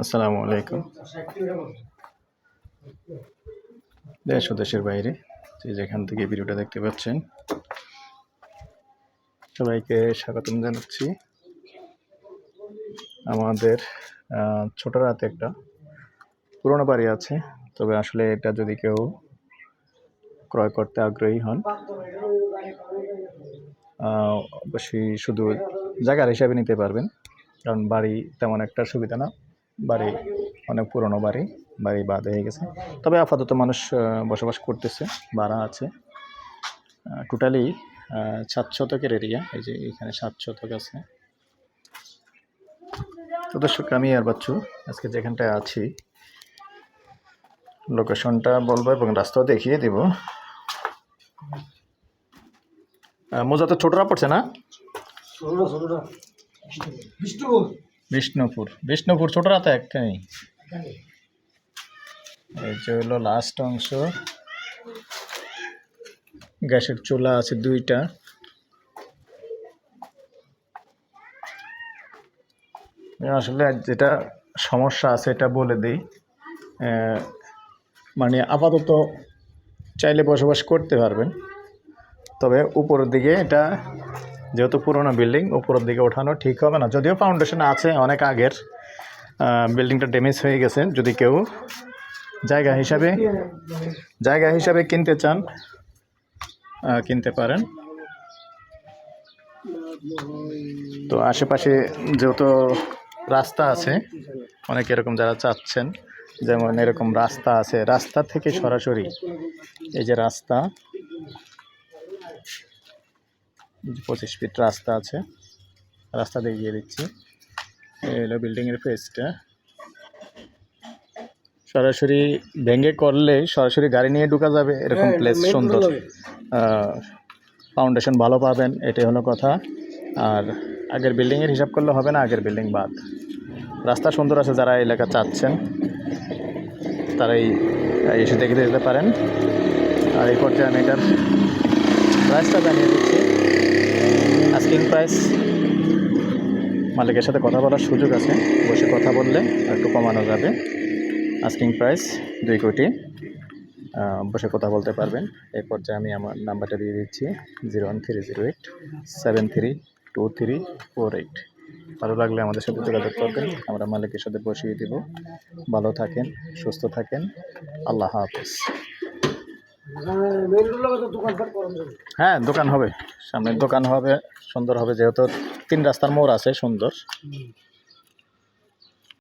আসসালামু আলাইকুম। দেশ ও দেশের বাইরে যেখান থেকে ভিডিওটা দেখতে পাচ্ছেন, সবাইকে স্বাগতম জানাচ্ছি। আমাদের ছোট রাতে একটা পুরোনো বাড়ি আছে, তবে আসলে এটা যদি কেউ ক্রয় করতে আগ্রহী হন অবশ্যই শুধু জায়গার হিসাবে নিতে পারবেন। কারণ বাড়ি তেমন একটা সুবিধা না। বাড়ি অনেক পুরনো বাড়ি বাড়ি বাদ হয়ে গেছে। তবে আপাতত মানুষ বসবাস করতেছে, ভাড়া আছে। টোটালি সাত শতকের এরিয়া এই যে এখানে সাত শতক আছে। তো দর্শক, আমি আর বাচ্চু আজকে যেখানটায় আছি লোকেশনটা বলব এবং রাস্তাও দেখিয়ে দিব। মোজা তো ছোটরা পড়ছে না? বিষ্ণুপুর। বিষ্ণুপুর। বিষ্ণুপুর ছোটরা তো একটাই। এই যে হলো লাস্ট অংশ। গ্যাসের চুলা আছে দুইটা। আসলে যেটা সমস্যা আছে এটা বলে দিই। মানে আপাতত চাইলে বসবাস করতে পারবেন। তবে উপরের দিকে এটা যেহেতু পুরোনো বিল্ডিং, উপরের দিকে ওঠানো ঠিক হবে না। যদিও ফাউন্ডেশন আছে অনেক আগের বিল্ডিংটা ড্যামেজ হয়ে গেছে। যদি কেউ জায়গা হিসাবে জায়গা হিসাবে কিনতে চান কিনতে পারেন। তো আশেপাশে যেহেতু রাস্তা আছে, অনেক এরকম যারা চাচ্ছেন, যেমন এরকম রাস্তা আছে। রাস্তা থেকে সরাসরি এই যে রাস্তা পঁচিশ ফিট রাস্তা আছে রাস্তা দেখিয়ে দিচ্ছি। এই হলো বিল্ডিংয়ের ফেসটা সরাসরি ভেঙে করলে সরাসরি গাড়ি নিয়ে ঢুকা যাবে এরকম হ্যাঁ, প্লেস সুন্দর। ফাউন্ডেশন ভালো পাবেন এটাই হলো কথা। আর আগের বিল্ডিংয়ের হিসাব করলে হবে না আগের বিল্ডিং বাদ। রাস্তা সুন্দর আছে যারা এই এলাকা চাচ্ছেন তারাই এসে দেখে যেতে পারেন। আর এই পর্যায়ে আমি এটার প্রাইসটা জানিয়ে দিচ্ছি। Asking price. মালিকের সাথে কথা বলার সুযোগ আছে। বসে কথা বললে একটু কমানো যাবে। আস্কিং প্রাইস দুই কোটি। বসে কথা বলতে পারবেন। এই পর্যায়ে আমি আমার নাম্বারটা দিয়ে দিচ্ছি, zero one three zero eight, seven three two three four eight. ভালো লাগলে আমাদের সাথে যোগাযোগ করবেন। আমরা মালিকের সাথে বসিয়ে দেব। ভালো থাকেন, সুস্থ থাকেন। আল্লাহ হাফেজ মেন রোড তো দোকানপাট করেন যাবে হ্যাঁ দোকান হবে। সামনের দোকান হবে সুন্দর হবে যেহেতু তিন রাস্তার মোড় আছে সুন্দর।